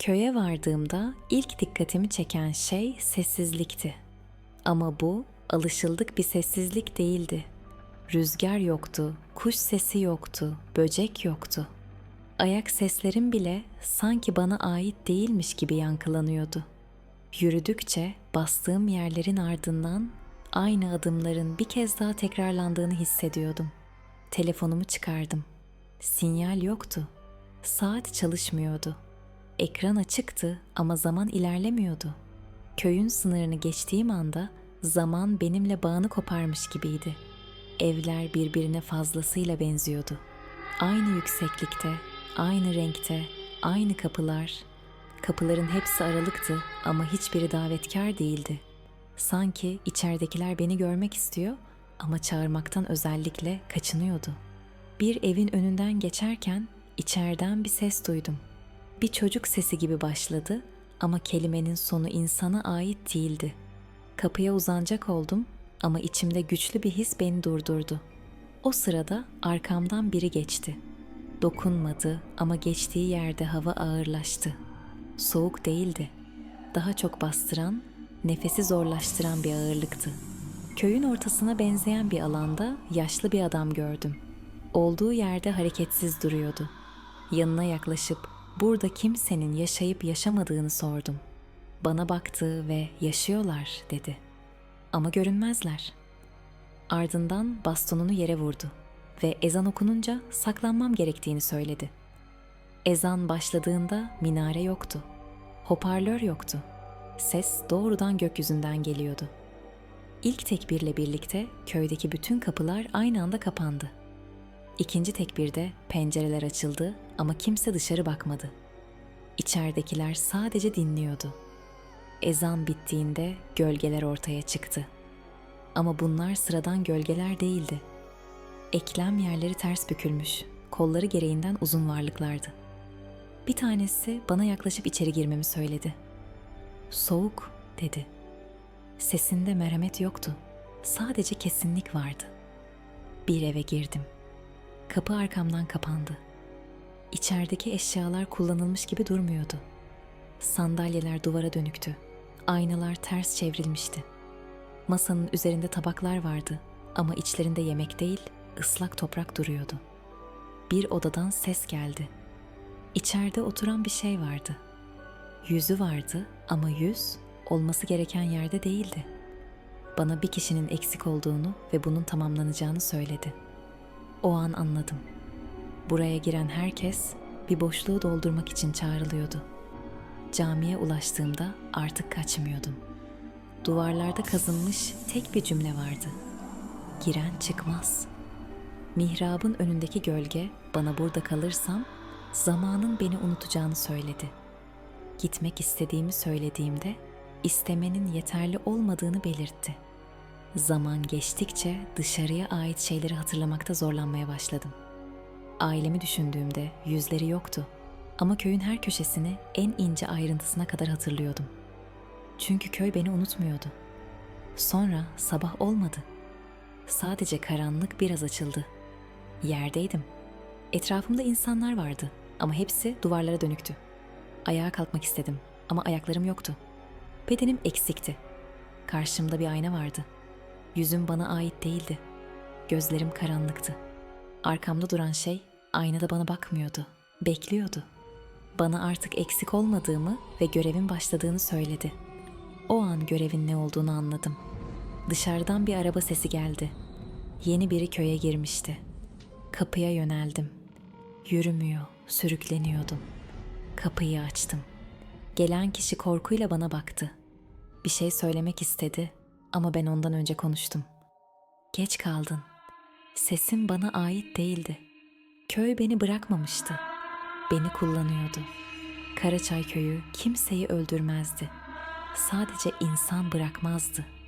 Köye vardığımda ilk dikkatimi çeken şey sessizlikti. Ama bu alışıldık bir sessizlik değildi. Rüzgar yoktu, kuş sesi yoktu, böcek yoktu. Ayak seslerim bile sanki bana ait değilmiş gibi yankılanıyordu. Yürüdükçe bastığım yerlerin ardından aynı adımların bir kez daha tekrarlandığını hissediyordum. Telefonumu çıkardım. Sinyal yoktu. Saat çalışmıyordu. Ekran açıktı ama zaman ilerlemiyordu. Köyün sınırını geçtiğim anda zaman benimle bağını koparmış gibiydi. Evler birbirine fazlasıyla benziyordu. Aynı yükseklikte, aynı renkte, aynı kapılar. Kapıların hepsi aralıktı ama hiçbiri davetkar değildi. Sanki içeridekiler beni görmek istiyor ama çağırmaktan özellikle kaçınıyordu. Bir evin önünden geçerken içeriden bir ses duydum. Bir çocuk sesi gibi başladı ama kelimenin sonu insana ait değildi. Kapıya uzanacak oldum ama içimde güçlü bir his beni durdurdu. O sırada arkamdan biri geçti. Dokunmadı ama geçtiği yerde hava ağırlaştı. Soğuk değildi. Daha çok bastıran, nefesi zorlaştıran bir ağırlıktı. Köyün ortasına benzeyen bir alanda yaşlı bir adam gördüm. Olduğu yerde hareketsiz duruyordu. Yanına yaklaşıp burada kimsenin yaşayıp yaşamadığını sordum. Bana baktı ve yaşıyorlar dedi. Ama görünmezler. Ardından bastonunu yere vurdu ve ezan okununca saklanmam gerektiğini söyledi. Ezan başladığında minare yoktu. Hoparlör yoktu. Ses doğrudan gökyüzünden geliyordu. İlk tekbirle birlikte köydeki bütün kapılar aynı anda kapandı. İkinci tekbirde pencereler açıldı ama kimse dışarı bakmadı. İçeridekiler sadece dinliyordu. Ezan bittiğinde gölgeler ortaya çıktı. Ama bunlar sıradan gölgeler değildi. Eklem yerleri ters bükülmüş, kolları gereğinden uzun varlıklardı. Bir tanesi bana yaklaşıp içeri girmemi söyledi. Soğuk dedi. Sesinde merhamet yoktu. Sadece kesinlik vardı. Bir eve girdim. Kapı arkamdan kapandı. İçerideki eşyalar kullanılmış gibi durmuyordu. Sandalyeler duvara dönüktü. Aynalar ters çevrilmişti. Masanın üzerinde tabaklar vardı ama içlerinde yemek değil, ıslak toprak duruyordu. Bir odadan ses geldi. İçeride oturan bir şey vardı. Yüzü vardı ama yüz olması gereken yerde değildi. Bana bir kişinin eksik olduğunu ve bunun tamamlanacağını söyledi. O an anladım. Buraya giren herkes bir boşluğu doldurmak için çağrılıyordu. Camiye ulaştığımda artık kaçmıyordum. Duvarlarda kazınmış tek bir cümle vardı. Giren çıkmaz. Mihrabın önündeki gölge bana burada kalırsam zamanın beni unutacağını söyledi. Gitmek istediğimi söylediğimde istemenin yeterli olmadığını belirtti. Zaman geçtikçe dışarıya ait şeyleri hatırlamakta zorlanmaya başladım. Ailemi düşündüğümde yüzleri yoktu ama köyün her köşesini en ince ayrıntısına kadar hatırlıyordum. Çünkü köy beni unutmuyordu. Sonra sabah olmadı. Sadece karanlık biraz açıldı. Yerdeydim. Etrafımda insanlar vardı ama hepsi duvarlara dönüktü. Ayağa kalkmak istedim ama ayaklarım yoktu. Bedenim eksikti. Karşımda bir ayna vardı. Yüzüm bana ait değildi. Gözlerim karanlıktı. Arkamda duran şey aynada bana bakmıyordu. Bekliyordu. Bana artık eksik olmadığımı ve görevin başladığını söyledi. O an görevin ne olduğunu anladım. Dışarıdan bir araba sesi geldi. Yeni biri köye girmişti. Kapıya yöneldim. Yürümüyor, sürükleniyordum. Kapıyı açtım. Gelen kişi korkuyla bana baktı. Bir şey söylemek istedi ama ben ondan önce konuştum. Geç kaldın. Sesim bana ait değildi. Köy beni bırakmamıştı. Beni kullanıyordu. Karaçay köyü kimseyi öldürmezdi. Sadece insan bırakmazdı.''